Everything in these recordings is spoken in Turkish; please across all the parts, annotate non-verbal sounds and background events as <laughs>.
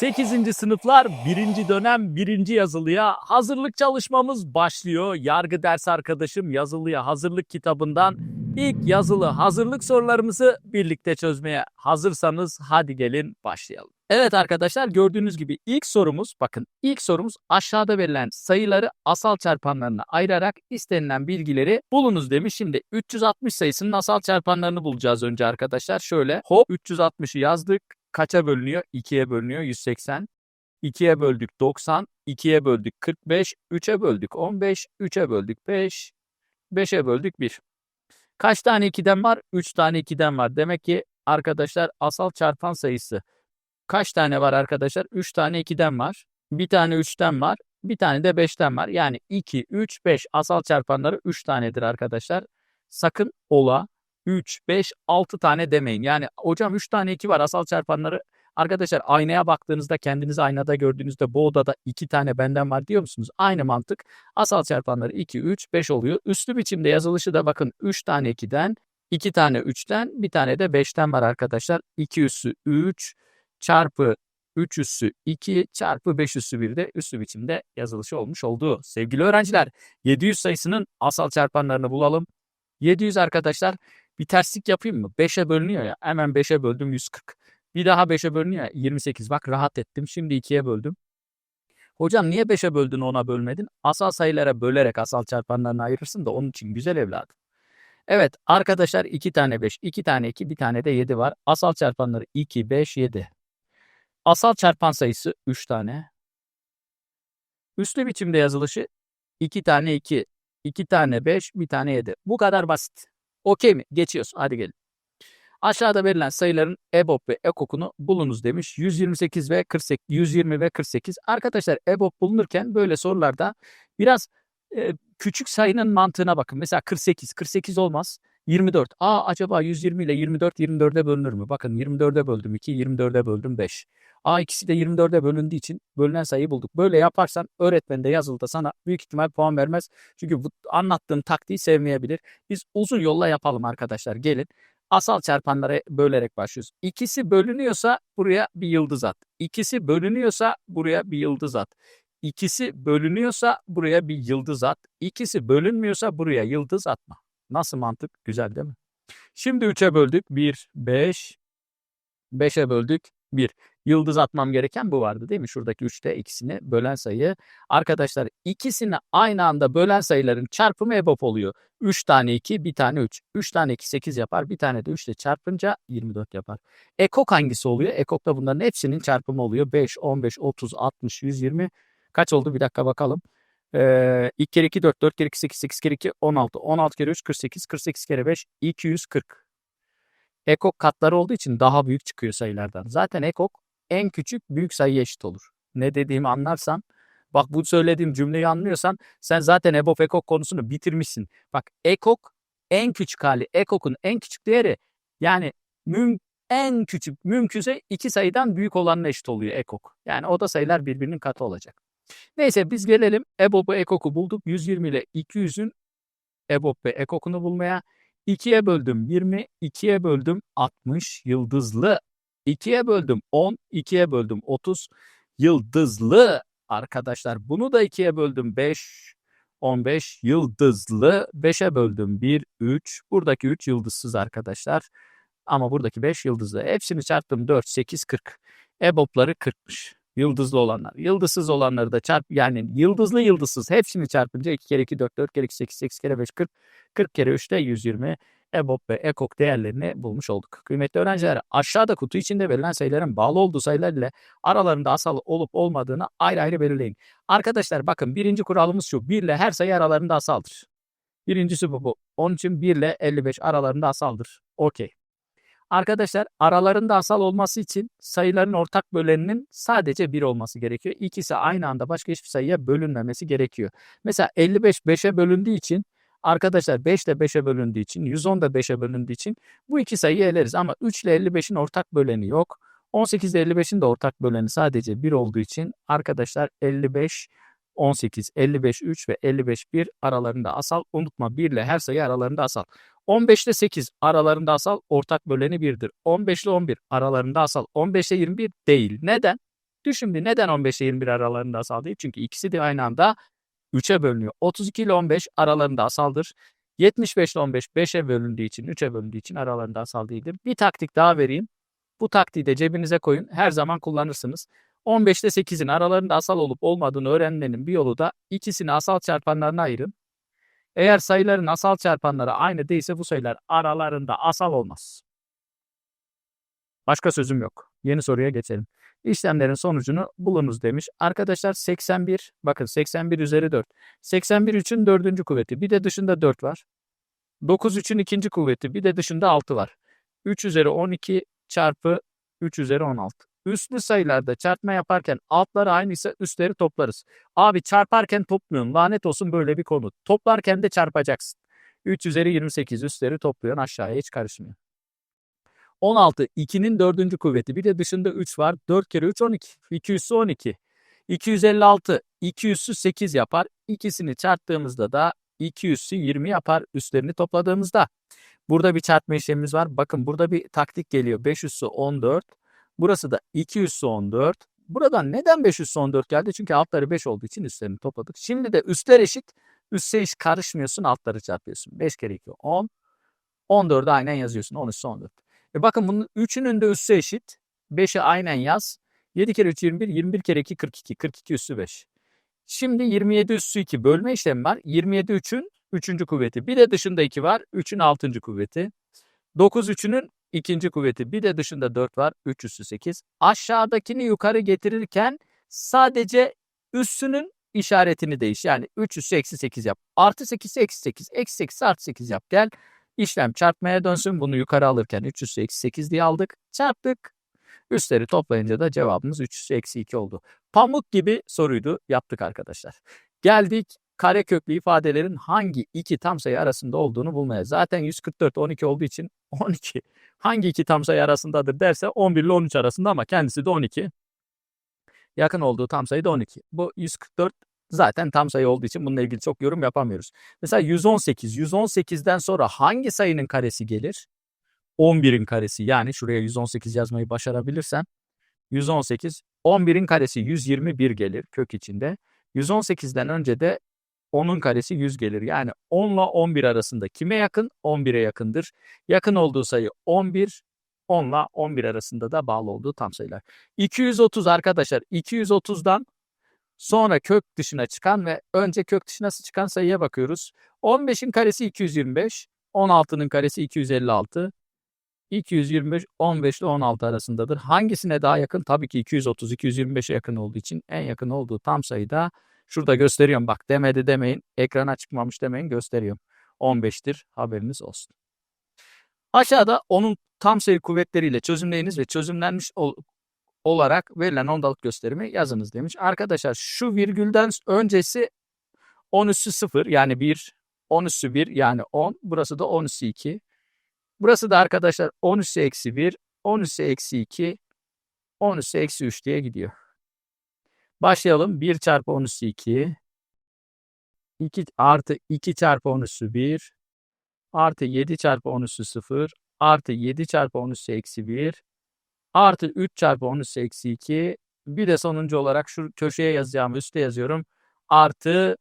8. sınıflar 1. dönem 1. yazılıya hazırlık çalışmamız başlıyor. Yargı ders arkadaşım yazılıya hazırlık kitabından ilk yazılı hazırlık sorularımızı birlikte çözmeye hazırsanız hadi gelin başlayalım. Evet arkadaşlar gördüğünüz gibi ilk sorumuz bakın ilk sorumuz aşağıda verilen sayıları asal çarpanlarına ayırarak istenilen bilgileri bulunuz demiş. Şimdi 360 sayısının asal çarpanlarını bulacağız önce arkadaşlar. Şöyle hop 360'ı yazdık. Kaça bölünüyor? 2'ye bölünüyor 180. 2'ye böldük 90, 2'ye böldük 45, 3'e böldük 15, 3'e böldük 5, 5'e böldük 1. Kaç tane 2'den var? 3 tane 2'den var. Demek ki arkadaşlar asal çarpan sayısı kaç tane var arkadaşlar? 3 tane 2'den var. Bir tane 3'ten var. Bir tane de 5'ten var. Yani 2, 3, 5 asal çarpanları 3 tanedir arkadaşlar. Sakın ola 3, 5, 6 tane demeyin. Yani hocam 3 tane 2 var asal çarpanları. Arkadaşlar aynaya baktığınızda kendinizi aynada gördüğünüzde bu odada 2 tane benden var diyor musunuz? Aynı mantık. Asal çarpanları 2, 3, 5 oluyor. Üslü biçimde yazılışı da bakın 3 tane 2'den, 2 tane 3'ten, bir tane de 5'ten var arkadaşlar. 2 üssü 3 çarpı 3 üssü 2 çarpı 5 üssü 1 de üslü biçimde yazılışı olmuş oldu. Sevgili öğrenciler 700 sayısının asal çarpanlarını bulalım. 700 arkadaşlar bir terslik yapayım mı? 5'e bölünüyor ya. Hemen 5'e böldüm 140. Bir daha 5'e bölünüyor ya 28. Bak rahat ettim. Şimdi 2'ye böldüm. Hocam niye 5'e böldün ona bölmedin? Asal sayılara bölerek asal çarpanlarını ayırırsın da onun için güzel evladım. Evet arkadaşlar 2 tane 5, 2 tane 2, bir tane de 7 var. Asal çarpanları 2, 5, 7. Asal çarpan sayısı 3 tane. Üslü biçimde yazılışı 2 tane 2, 2 tane 5, bir tane 7. Bu kadar basit. Okey mi? Geçiyoruz. Hadi gelin. Aşağıda verilen sayıların EBOB ve EKOK'unu bulunuz demiş. 128 ve 48, 120 ve 48. Arkadaşlar EBOB bulunurken böyle sorularda biraz e, küçük sayının mantığına bakın. Mesela 48, 48 olmaz. 24. Aa acaba 120 ile 24 24'e bölünür mü? Bakın 24'e böldüm 2, 24'e böldüm 5. Aa ikisi de 24'e bölündüğü için bölünen sayıyı bulduk. Böyle yaparsan öğretmen de yazılıda sana büyük ihtimal puan vermez. Çünkü bu anlattığım taktiği sevmeyebilir. Biz uzun yolla yapalım arkadaşlar. Gelin. Asal çarpanlara bölerek başlıyoruz. İkisi bölünüyorsa buraya bir yıldız at. İkisi bölünüyorsa buraya bir yıldız at. İkisi bölünüyorsa buraya bir yıldız at. İkisi bölünmüyorsa buraya yıldız atma. Nasıl mantık? Güzel değil mi? Şimdi 3'e böldük. 1, 5. 5'e böldük. 1. Yıldız atmam gereken bu vardı değil mi? Şuradaki 3'te ikisini bölen sayı. Arkadaşlar ikisini aynı anda bölen sayıların çarpımı EBOB oluyor. 3 tane 2, bir tane 3. 3 tane 2 8 yapar. Bir tane de 3 ile çarpınca 24 yapar. Ekok hangisi oluyor? Ekok da bunların hepsinin çarpımı oluyor. 5, 15, 30, 60, 120. Kaç oldu? Bir dakika bakalım. Ee, 2 kere 2 4, 4 kere 2 8, 8 kere 2 16, 16 kere 3 48, 48 kere 5 240. Ekok katları olduğu için daha büyük çıkıyor sayılardan. Zaten ekok en küçük büyük sayıya eşit olur. Ne dediğimi anlarsan, bak bu söylediğim cümleyi anlıyorsan sen zaten EBOB ekok konusunu bitirmişsin. Bak ekok en küçük hali, ekokun en küçük değeri yani müm en küçük mümkünse iki sayıdan büyük olanla eşit oluyor ekok. Yani o da sayılar birbirinin katı olacak. Neyse biz gelelim EBOB'u ekok'u bulduk. 120 ile 200'ün EBOB ve ekok'unu bulmaya. 2'ye böldüm 20, 2'ye böldüm 60 yıldızlı. 2'ye böldüm 10, 2'ye böldüm 30 yıldızlı. Arkadaşlar bunu da 2'ye böldüm 5, 15 yıldızlı. 5'e böldüm 1, 3. Buradaki 3 yıldızsız arkadaşlar. Ama buradaki 5 yıldızlı. Hepsini çarptım 4, 8, 40. EBOB'ları 40'mış. Yıldızlı olanlar. Yıldızsız olanları da çarp yani yıldızlı yıldızsız hepsini çarpınca 2 kere 2 4 4 kere 2 8 8 kere 5 40 40 kere 3 de 120 EBOB ve EKOK değerlerini bulmuş olduk. Kıymetli öğrenciler aşağıda kutu içinde verilen sayıların bağlı olduğu sayılar ile aralarında asal olup olmadığını ayrı ayrı belirleyin. Arkadaşlar bakın birinci kuralımız şu 1 ile her sayı aralarında asaldır. Birincisi bu bu. Onun için 1 ile 55 aralarında asaldır. Okey. Arkadaşlar aralarında asal olması için sayıların ortak böleninin sadece 1 olması gerekiyor. İkisi aynı anda başka hiçbir sayıya bölünmemesi gerekiyor. Mesela 55 5'e bölündüğü için arkadaşlar 5 ile 5'e bölündüğü için 110 da 5'e bölündüğü için bu iki sayıyı eleriz. Ama 3 ile 55'in ortak böleni yok. 18 ile 55'in de ortak böleni sadece 1 olduğu için arkadaşlar 55 18, 55, 3 ve 55, 1 aralarında asal. Unutma 1 ile her sayı aralarında asal. 15 ile 8 aralarında asal ortak böleni 1'dir. 15 ile 11 aralarında asal. 15 ile 21 değil. Neden? Düşün bir neden 15 ile 21 aralarında asal değil? Çünkü ikisi de aynı anda 3'e bölünüyor. 32 ile 15 aralarında asaldır. 75 ile 15 5'e bölündüğü için 3'e bölündüğü için aralarında asal değildir. Bir taktik daha vereyim. Bu taktiği de cebinize koyun. Her zaman kullanırsınız. 15 ile 8'in aralarında asal olup olmadığını öğrenmenin bir yolu da ikisini asal çarpanlarına ayırın. Eğer sayıların asal çarpanları aynı değilse bu sayılar aralarında asal olmaz. Başka sözüm yok. Yeni soruya geçelim. İşlemlerin sonucunu bulunuz demiş. Arkadaşlar 81, bakın 81 üzeri 4. 81 3'ün dördüncü kuvveti. Bir de dışında 4 var. 9 3'ün ikinci kuvveti. Bir de dışında 6 var. 3 üzeri 12 çarpı 3 üzeri 16. Üstlü sayılarda çarpma yaparken altları aynıysa üstleri toplarız. Abi çarparken topluyorsun. Lanet olsun böyle bir konu. Toplarken de çarpacaksın. 3 üzeri 28 üstleri topluyorsun aşağıya hiç karışmıyor. 16 2'nin dördüncü kuvveti. Bir de dışında 3 var. 4 kere 3 12. 2 üssü 12. 256 2 üssü 8 yapar. İkisini çarptığımızda da 2 üssü 20 yapar. Üstlerini topladığımızda. Burada bir çarpma işlemimiz var. Bakın burada bir taktik geliyor. 5 üssü 14. Burası da 2 üssü 14. Buradan neden 5 üssü 14 geldi? Çünkü altları 5 olduğu için üstlerini topladık. Şimdi de üstler eşit. Üste hiç karışmıyorsun. Altları çarpıyorsun. 5 kere 2 10. 14'ü aynen yazıyorsun. 10 üssü 14. E bakın bunun 3'ünün de üssü eşit. 5'i aynen yaz. 7 kere 3 21. 21 kere 2 42. 42 üssü 5. Şimdi 27 üssü 2 bölme işlemi var. 27 3'ün 3. kuvveti. Bir de dışında 2 var. 3'ün 6. kuvveti. 9 3'ünün ikinci kuvveti. Bir de dışında 4 var. 3 üssü 8. Aşağıdakini yukarı getirirken sadece üssünün işaretini değiş. Yani 3 üssü eksi 8 yap. Artı 8 eksi 8. Eksi 8 artı 8 yap. Gel İşlem çarpmaya dönsün. Bunu yukarı alırken 3 üssü eksi 8 diye aldık. Çarptık. Üstleri toplayınca da cevabımız 3 üssü eksi 2 oldu. Pamuk gibi soruydu. Yaptık arkadaşlar. Geldik kare köklü ifadelerin hangi iki tam sayı arasında olduğunu bulmaya. Zaten 144 12 olduğu için <laughs> 12 hangi iki tam sayı arasındadır derse 11 ile 13 arasında ama kendisi de 12. Yakın olduğu tam sayı da 12. Bu 144 zaten tam sayı olduğu için bununla ilgili çok yorum yapamıyoruz. Mesela 118. 118'den sonra hangi sayının karesi gelir? 11'in karesi. Yani şuraya 118 yazmayı başarabilirsen 118. 11'in karesi 121 gelir kök içinde. 118'den önce de 10'un karesi 100 gelir. Yani 10 ile 11 arasında kime yakın? 11'e yakındır. Yakın olduğu sayı 11, 10 ile 11 arasında da bağlı olduğu tam sayılar. 230 arkadaşlar 230'dan sonra kök dışına çıkan ve önce kök dışına çıkan sayıya bakıyoruz. 15'in karesi 225, 16'nın karesi 256. 225, 15 ile 16 arasındadır. Hangisine daha yakın? Tabii ki 230, 225'e yakın olduğu için en yakın olduğu tam sayıda şurada gösteriyorum. Bak demedi demeyin, ekrana çıkmamış demeyin gösteriyorum. 15'tir haberiniz olsun. Aşağıda onun tam sayı kuvvetleriyle çözümleyiniz ve çözümlenmiş ol olarak verilen ondalık gösterimi yazınız demiş. Arkadaşlar şu virgülden öncesi 10 üssü 0 yani 1, 10 üssü 1 yani 10. Burası da 10 üssü 2. Burası da arkadaşlar 10 üssü eksi 1, 10 üssü eksi 2, 10 üssü eksi 3 diye gidiyor. Başlayalım. 1 çarpı 10 üssü 2. 2 artı 2 çarpı 10 üssü 1. Artı 7 çarpı 10 üssü 0. Artı 7 çarpı 10 üssü eksi 1. Artı 3 çarpı 10 üssü eksi 2. Bir de sonuncu olarak şu köşeye yazacağımı üstte yazıyorum. Artı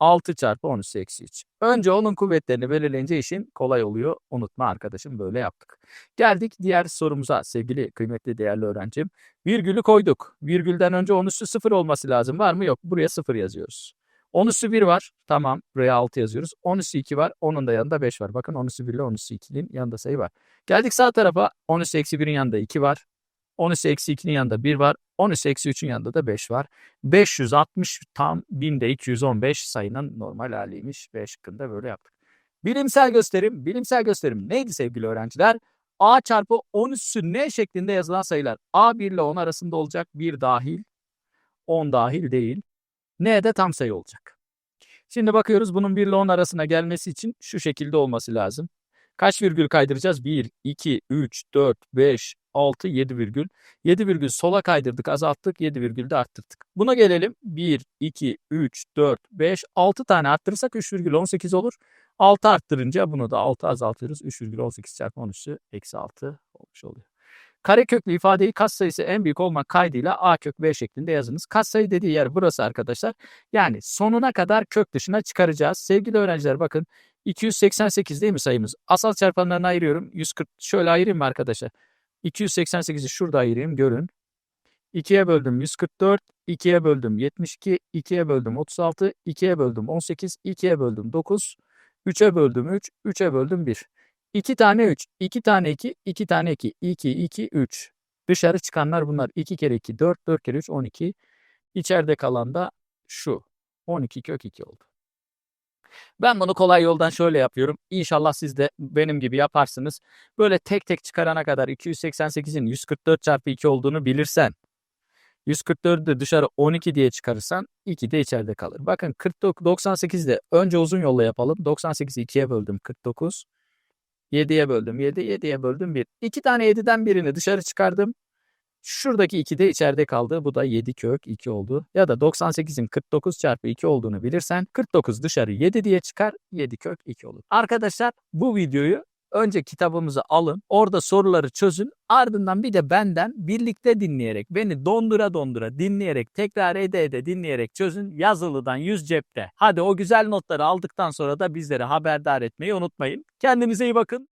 6 çarpı 10 üssü eksi 3. Önce onun kuvvetlerini belirleyince işin kolay oluyor. Unutma arkadaşım böyle yaptık. Geldik diğer sorumuza sevgili kıymetli değerli öğrencim. Virgülü koyduk. Virgülden önce 10 üssü 0 olması lazım. Var mı? Yok. Buraya 0 yazıyoruz. 10 üssü 1 var. Tamam. Buraya 6 yazıyoruz. 10 üssü 2 var. Onun da yanında 5 var. Bakın 10 üssü 1 ile 10 üssü 2'nin yanında sayı var. Geldik sağ tarafa. 10 üssü eksi 1'in yanında 2 var. 10 üssü eksi 2'nin yanında 1 var. 10 üssü eksi 3'ün yanında da 5 var. 560 tam 1000'de 215 sayının normal haliymiş. 5 şıkkında böyle yaptık. Bilimsel gösterim. Bilimsel gösterim neydi sevgili öğrenciler? A çarpı 10 üssü n şeklinde yazılan sayılar. A 1 ile 10 arasında olacak. 1 dahil. 10 dahil değil. N de tam sayı olacak. Şimdi bakıyoruz bunun 1 ile 10 arasına gelmesi için şu şekilde olması lazım. Kaç virgül kaydıracağız? 1, 2, 3, 4, 5, 6, 7 virgül. 7 virgül sola kaydırdık, azalttık, 7 virgül de arttırdık. Buna gelelim. 1, 2, 3, 4, 5, 6 tane arttırırsak 3,18 olur. 6 arttırınca bunu da 6 azaltıyoruz. 3,18 çarpı 13'ü eksi 6 olmuş oluyor. Kareköklü ifadeyi katsayısı en büyük olmak kaydıyla a kök b şeklinde yazınız. Katsayı dediği yer burası arkadaşlar. Yani sonuna kadar kök dışına çıkaracağız. Sevgili öğrenciler bakın 288 değil mi sayımız? Asal çarpanlarını ayırıyorum. 140 şöyle ayırayım mı arkadaşlar? 288'i şurada ayırayım görün. 2'ye böldüm 144, 2'ye böldüm 72, 2'ye böldüm 36, 2'ye böldüm 18, 2'ye böldüm 9, 3'e böldüm 3, 3'e böldüm 1. 2 tane 3, 2 tane 2, 2 tane 2, 2, 2, 3. Dışarı çıkanlar bunlar. 2 kere 2, 4, 4 kere 3, 12. İçeride kalan da şu. 12 kök 2 oldu. Ben bunu kolay yoldan şöyle yapıyorum. İnşallah siz de benim gibi yaparsınız. Böyle tek tek çıkarana kadar 288'in 144 çarpı 2 olduğunu bilirsen 144'ü de dışarı 12 diye çıkarırsan 2 de içeride kalır. Bakın 49, 98'de önce uzun yolla yapalım. 98'i 2'ye böldüm 49. 7'ye böldüm 7, 7'ye böldüm 1. 2 tane 7'den birini dışarı çıkardım. Şuradaki 2 de içeride kaldı. Bu da 7 kök 2 oldu. Ya da 98'in 49 çarpı 2 olduğunu bilirsen 49 dışarı 7 diye çıkar. 7 kök 2 olur. Arkadaşlar bu videoyu önce kitabımızı alın. Orada soruları çözün. Ardından bir de benden birlikte dinleyerek, beni dondura dondura dinleyerek, tekrar ede ede dinleyerek çözün. Yazılıdan 100 cepte. Hadi o güzel notları aldıktan sonra da bizleri haberdar etmeyi unutmayın. Kendinize iyi bakın.